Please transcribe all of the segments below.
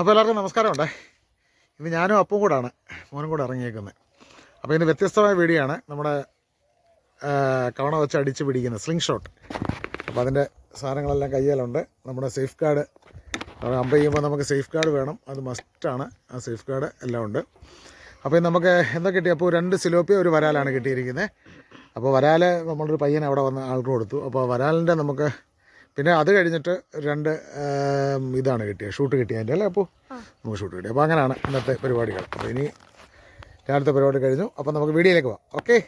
അപ്പോൾ എല്ലാവർക്കും നമസ്കാരമുണ്ടേ. ഇന്ന് ഞാനും അപ്പും കൂടാണ്. മോനും കൂടെ ഇറങ്ങിയേക്കുന്നത് അപ്പോൾ ഇന്ന് വ്യത്യസ്തമായ വീഡിയോ നമ്മുടെ കവണ വെച്ച് അടിച്ച് പിടിക്കുന്ന സ്ലിംഗ് ഷോട്ട് അപ്പോൾ അതിന്റെ സാധനങ്ങളെല്ലാം കയ്യിലുണ്ട്. നമ്മുടെ സേഫ് ഗാർഡ് അമ്പ ചെയ്യുമ്പോൾ നമുക്ക് സേഫ് ഗാർഡ് വേണം. അത് മസ്റ്റാണ് ആ സേഫ് ഗാർഡ് എല്ലാം ഉണ്ട്. അപ്പോൾ നമുക്ക് എന്താ കിട്ടി? അപ്പോൾ രണ്ട് സിലോപ്പിയ ഒരു വരാലാണ് കിട്ടിയിരിക്കുന്നത് അപ്പോൾ വരാൽ നമ്മളൊരു പയ്യൻ അവിടെ വന്ന് ആൾക്ക് കൊടുത്തു അപ്പോൾ വരാലിന്റെ നമുക്ക് പിന്നെ അത് കഴിഞ്ഞിട്ട് രണ്ട് ഇതാണ് കിട്ടിയത് ഷൂട്ട് കിട്ടിയതിന്റെ അല്ലേ? അപ്പോൾ നമുക്ക് ഷൂട്ട് കിട്ടി. അപ്പോൾ അങ്ങനെയാണ് ഇന്നത്തെ പരിപാടികൾ. അപ്പോൾ ഇനി രാവിലത്തെ പരിപാടി കഴിഞ്ഞു. അപ്പോൾ നമുക്ക് വീഡിയോയിലേക്ക് പോവാം ഓക്കെ?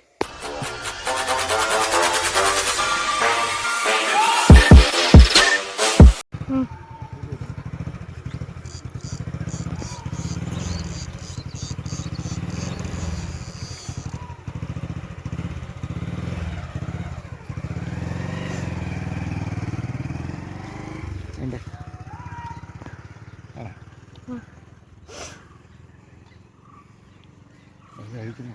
ഉണ്ട് ആ. കഴിക്കുന്നു